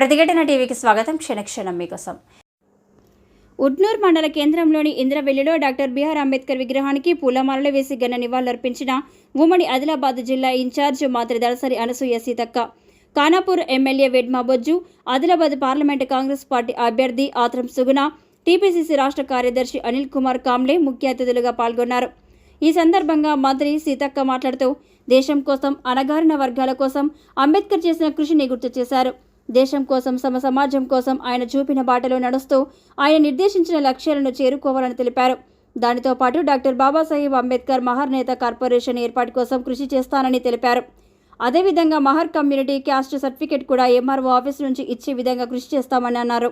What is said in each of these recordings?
ప్రతిఘటన టీవీకి స్వాగతం. క్షణక్షణం మీకోసం. ఉడ్నూర్ మండల కేంద్రంలోని ఇంద్రవెల్లిలో డాక్టర్ బిఆర్ అంబేద్కర్ విగ్రహానికి పూలమాలలు వేసి ఘన నివాళులర్పించిన ఉమ్మడి ఆదిలాబాద్ జిల్లా ఇన్ఛార్జ్ మాత్రి దళసరి Anasuya Seethakka Khanapur MLA Vedma Bojju Adilabad parliament Congress party అభ్యర్థి ఆత్రం సుగుణ టీపీసీసీ రాష్ట్ర కార్యదర్శి అనిల్ కుమార్ కాంబ్లే ముఖ్య అతిథులుగా పాల్గొన్నారు. ఈ సందర్భంగా మంత్రి సీతక్క మాట్లాడుతూ దేశం కోసం అణగారిన వర్గాల కోసం అంబేద్కర్ చేసిన కృషిని గుర్తు చేశారు. దేశం కోసం సమ సమాజం కోసం ఆయన చూపిన బాటలో నడుస్తూ ఆయన నిర్దేశించిన లక్ష్యాలను చేరుకోవాలని తెలిపారు. దానితో పాటు డాక్టర్ బాబాసాహెబ్ అంబేద్కర్ మహర్ నేత కార్పొరేషన్ ఏర్పాటు కోసం కృషి చేస్తానని తెలిపారు. అదేవిధంగా మహర్ కమ్యూనిటీ క్యాస్ట్ సర్టిఫికేట్ కూడా ఎంఆర్ఓ ఆఫీస్ నుంచి ఇచ్చే విధంగా కృషి చేస్తామని అన్నారు.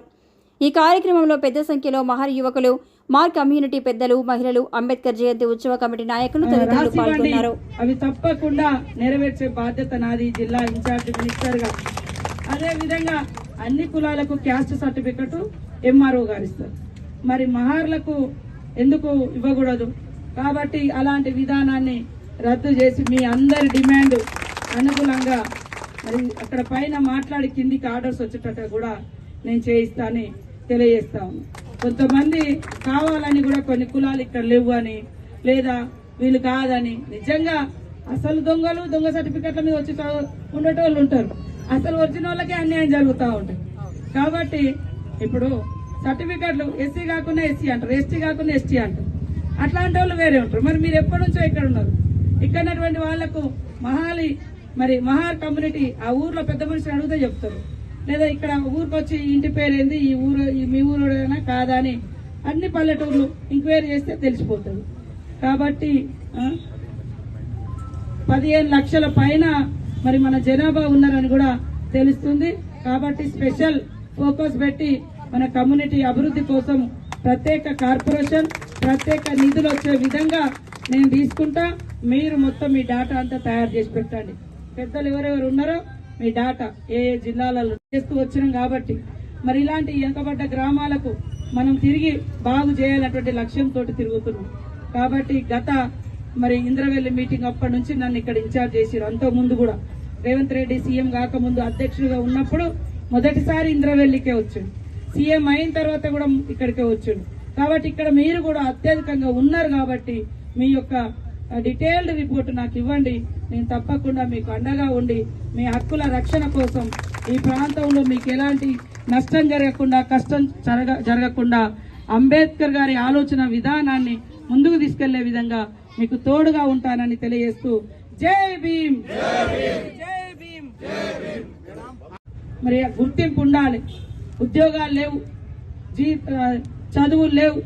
ఈ కార్యక్రమంలో పెద్ద సంఖ్యలో మహర్ యువకులు మార్ కమ్యూనిటీ పెద్దలు మహిళలు అంబేద్కర్ జయంతి ఉత్సవ కమిటీ నాయకులు తదితరులు పాల్గొన్నారు. అవి తప్పకుండా నెరవేర్చే బాధ్యత నాది జిల్లా ఇన్ఛార్జ్ మినిస్టర్గా అదే విధంగా అన్ని కులాలకు క్యాస్ట్ సర్టిఫికెట్ ఎంఆర్ఓ గారు ఇస్తారు. మరి మహార్లకు ఎందుకు ఇవ్వకూడదు? కాబట్టి అలాంటి విధానాన్ని రద్దు చేసి మీ అందరి డిమాండ్ అనుకూలంగా మరి అక్కడ పైన మాట్లాడి కిందికి ఆర్డర్స్ వచ్చేటట్టు కూడా నేను చేయిస్తానని తెలియజేస్తాను కొంతమంది కావాలని కూడా కొన్ని కులాలు ఇక్కడ లేవు అని లేదా వీళ్ళు కాదని నిజంగా అసలు దొంగలు దొంగ సర్టిఫికెట్ల మీద వచ్చి ఉండేటోళ్ళు ఉంటారు. అసలు ఒరిజినల్కే అన్యాయం జరుగుతూ ఉంటాయి కాబట్టి ఇప్పుడు సర్టిఫికెట్లు ఎస్సీ కాకుండా ఎస్సీ అంటారు ఎస్టీ కాకుండా ఎస్టీ అంటారు. అట్లాంటి వాళ్ళు వేరే ఉంటారు. మరి మీరు ఎప్పటి నుంచో ఇక్కడ ఉన్నారు? ఇక్కడ వాళ్ళకు మహాలి మరి మహార్ కమ్యూనిటీ ఆ ఊర్లో పెద్ద మనుషులు అడిగితే చెప్తారు. లేదా ఇక్కడ ఊరికి వచ్చి ఇంటి పేరు ఏంది ఈ ఊరు ఈ మీ ఊరుడైనా కాదా అని అన్ని పల్లెటూర్లు ఎంక్వైరీ చేస్తే తెలిసిపోతుంది. కాబట్టి పదిహేను లక్షల పైన మరి మన జనాభా ఉన్నారని కూడా తెలుస్తుంది. కాబట్టి స్పెషల్ ఫోకస్ పెట్టి మన కమ్యూనిటీ అభివృద్ధి కోసం ప్రత్యేక కార్పొరేషన్ ప్రత్యేక నిధులు వచ్చే విధంగా నేను తీసుకుంటా. మీరు మొత్తం మీ డాటా అంతా తయారు చేసి పెట్టండి. పెద్దలు ఎవరెవరు ఉన్నారో మీ డాటా ఏ ఏ జిల్లాలలో చేస్తూ వచ్చినాం కాబట్టి. మరి ఇలాంటి వెనుకబడ్డ గ్రామాలకు మనం తిరిగి బాగు చేయాలన్నటువంటి లక్ష్యంతో తిరుగుతున్నాం. కాబట్టి గత మరి ఇంద్రవెల్లి మీటింగ్ అప్పటి నుంచి నన్ను ఇక్కడ ఇన్ఛార్జ్ చేసిరు అంత ముందు కూడా. రేవంత్ రెడ్డి సీఎం కాకముందు అధ్యక్షుడిగా ఉన్నప్పుడు మొదటిసారి ఇంద్రవెల్లికే వచ్చాడు. సీఎం అయిన తర్వాత కూడా ఇక్కడికే వచ్చాడు. కాబట్టి ఇక్కడ మీరు కూడా అత్యధికంగా ఉన్నారు కాబట్టి మీ యొక్క డీటెయిల్డ్ రిపోర్ట్ నాకు ఇవ్వండి. నేను తప్పకుండా మీకు అండగా ఉండి మీ హక్కుల రక్షణ కోసం ఈ ప్రాంతంలో మీకు ఎలాంటి నష్టం జరగకుండా కష్టం జరగ- జరగకుండా అంబేద్కర్ గారి ఆలోచన విధానాన్ని ముందుకు తీసుకెళ్ళే విధంగా మీకు తోడుగా ఉంటానని తెలియజేస్తూ జై భీమ్. జై భీమ్ మరి గుర్తింపు ఉండాలి. ఉద్యోగాలు లేవు. జీ చదువులు లేవు.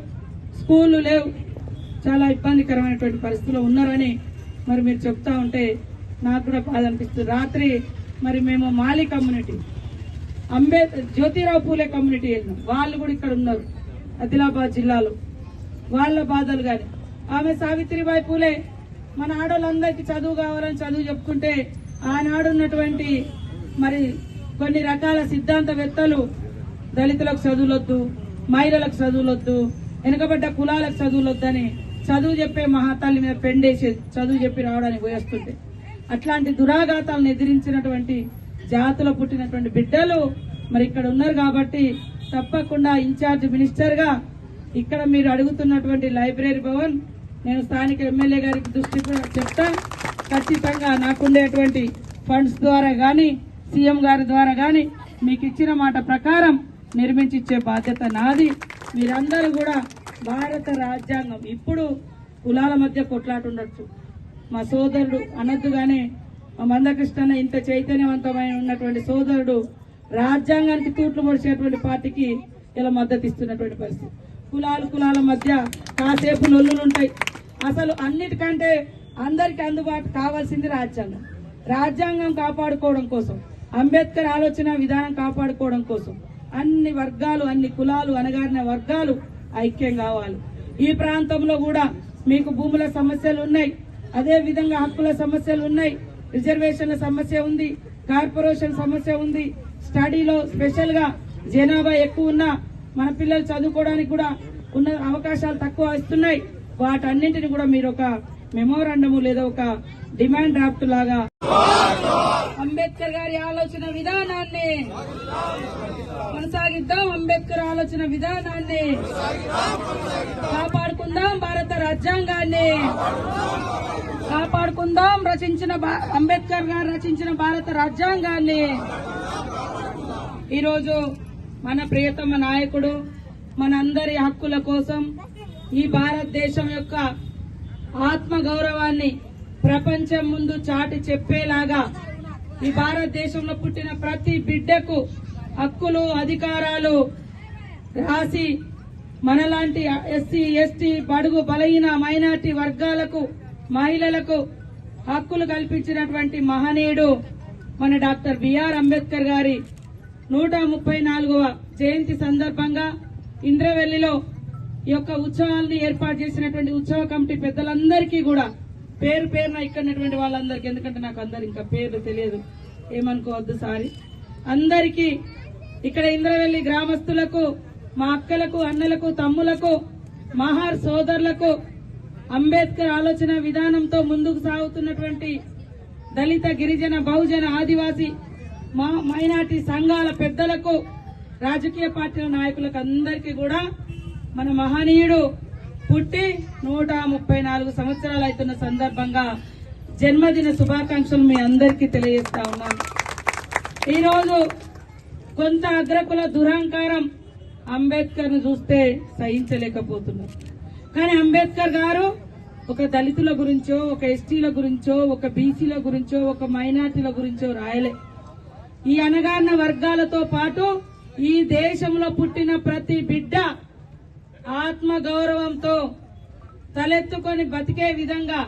స్కూళ్ళు లేవు. చాలా ఇబ్బందికరమైనటువంటి పరిస్థితుల్లో ఉన్నారని మరి మీరు చెప్తా ఉంటే నాకు కూడా బాధ అనిపిస్తుంది. రాత్రి మరి మేము మాలి కమ్యూనిటీ అంబేద్కర్ జ్యోతిరావు పూలే కమ్యూనిటీ వెళ్ళినాం. వాళ్ళు కూడా ఇక్కడ ఉన్నారు. ఆదిలాబాద్ జిల్లాలో. వాళ్ళ బాధలు కానీ ఆమె సావిత్రిబాయి పూలే మన ఆడవాళ్ళందరికీ చదువు కావాలని చదువు చెప్పుకుంటే ఆనాడున్నటువంటి మరి కొన్ని రకాల సిద్ధాంతవేత్తలు దళితులకు చదువులొద్దు మహిళలకు చదువులొద్దు వెనుకబడ్డ కులాలకు చదువులొద్దని చదువు చెప్పే మహాతల్లి మీద పెండేసి చదువు చెప్పి రావడానికి పోయేస్తుంటే. అట్లాంటి దురాఘాతాలను ఎదిరించినటువంటి జాతులు పుట్టినటువంటి బిడ్డలు మరి ఇక్కడ ఉన్నారు కాబట్టి తప్పకుండా ఇన్ఛార్జ్ మినిస్టర్గా ఇక్కడ మీరు అడుగుతున్నటువంటి లైబ్రరీ భవన్ నేను స్థానిక ఎమ్మెల్యే గారికి దృష్టి చెప్తా. ఖచ్చితంగా నాకుండేటువంటి ఫండ్స్ ద్వారా కానీ సీఎం గారి ద్వారా కానీ మీకు ఇచ్చిన మాట ప్రకారం నిర్మించి ఇచ్చే బాధ్యత నాది. మీరందరూ కూడా భారత రాజ్యాంగం ఇప్పుడు కులాల మధ్య కొట్లాట ఉండొచ్చు మా సోదరుడు అనద్దుగానే మా మందకృష్ణ ఇంత చైతన్యవంతమైన ఉన్నటువంటి సోదరుడు రాజ్యాంగానికి తూట్లు పొడిచేటువంటి పార్టీకి ఇలా మద్దతు ఇస్తున్నటువంటి పరిస్థితి. కులాలు కులాల మధ్య కాసేపు నొల్లులుంటాయి. అసలు అన్నిటికంటే అందరికి అందుబాటు కావాల్సింది రాజ్యాంగం. రాజ్యాంగం కాపాడుకోవడం కోసం అంబేద్కర్ ఆలోచన విధానం కాపాడుకోవడం కోసం అన్ని వర్గాలు అన్ని కులాలు అనగారిన వర్గాలు ఐక్యం కావాలి. ఈ ప్రాంతంలో కూడా మీకు భూముల సమస్యలు ఉన్నాయి అదే విధంగా హక్కుల సమస్యలు ఉన్నాయి రిజర్వేషన్ల సమస్య ఉంది కార్పొరేషన్ సమస్య ఉంది స్టడీలో స్పెషల్గా జనాభా ఎక్కువ ఉన్నా మన పిల్లలు చదువుకోవడానికి కూడా ఉన్న అవకాశాలు తక్కువ వస్తున్నాయి వాటన్నింటిని కూడా మీరు ఒక మెమోరాండము లేదా ఒక డిమాండ్ డ్రాఫ్ట్ లాగా అంబేద్కర్ గారి ఆలోచన విధానాన్ని కొనసాగిద్దాం. అంబేద్కర్ ఆలోచన విధానాన్ని కాపాడుకుందాం. భారత రాజ్యాంగాన్ని కాపాడుకుందాం. రచించిన భా- అంబేద్కర్ గారు రచించిన భారత రాజ్యాంగాన్ని ఈరోజు మన ప్రియతమ నాయకుడు మనందరి హక్కుల కోసం ఈ భారతదేశం యొక్క ఆత్మ గౌరవాన్ని ప్రపంచం ముందు చాటి చెప్పేలాగా ఈ భారతదేశంలో పుట్టిన ప్రతి బిడ్డకు హక్కులు అధికారాలు రాసి మనలాంటి ఎస్సీ ఎస్టీ బడుగు బలహీన మైనార్టీ వర్గాలకు మహిళలకు హక్కులు కల్పించినటువంటి మహనీయుడు మన డాక్టర్ బిఆర్ అంబేద్కర్ గారి నూట ముప్పై నాలుగవ జయంతి సందర్భంగా ఇంద్రవెల్లిలో ఈ యొక్క ఉత్సవాన్ని ఏర్పాటు చేసినటువంటి ఉత్సవ కమిటీ పెద్దలందరికీ కూడా పేరు పేరున ఇక్కడటువంటి వాళ్ళందరికీ ఎందుకంటే నాకు అందరు ఇంకా పేర్లు తెలియదు. ఏమనుకోవద్దు సారీ. అందరికీ ఇక్కడ ఇంద్రవెల్లి గ్రామస్తులకు మా అక్కలకు అన్నలకు తమ్ములకు మహార్ సోదరులకు అంబేద్కర్ ఆలోచన విధానంతో ముందుకు సాగుతున్నటువంటి దళిత గిరిజన బహుజన ఆదివాసి మా మైనార్టీ సంఘాల పెద్దలకు రాజకీయ పార్టీల నాయకులకు అందరికీ కూడా మన మహనీయుడు పుట్టి నూట ముప్పై నాలుగు సంవత్సరాలు అవుతున్న సందర్భంగా జన్మదిన శుభాకాంక్షలు మీ అందరికీ తెలియజేస్తా ఉన్నాను ఈరోజు కొంత అగ్రకుల దురహంకారం అంబేద్కర్ను చూస్తే సహించలేకపోతున్నారు కానీ అంబేద్కర్ గారు ఒక దళితుల గురించో ఒక ఎస్టీల గురించో ఒక బీసీల గురించో ఒక మైనార్టీల గురించో రాయలే. ఈ అనగారిన వర్గాలతో పాటు ఈ దేశంలో పుట్టిన ప్రతి బిడ్డ ఆత్మ గౌరవంతో తలెత్తుకొని బతికే విధంగా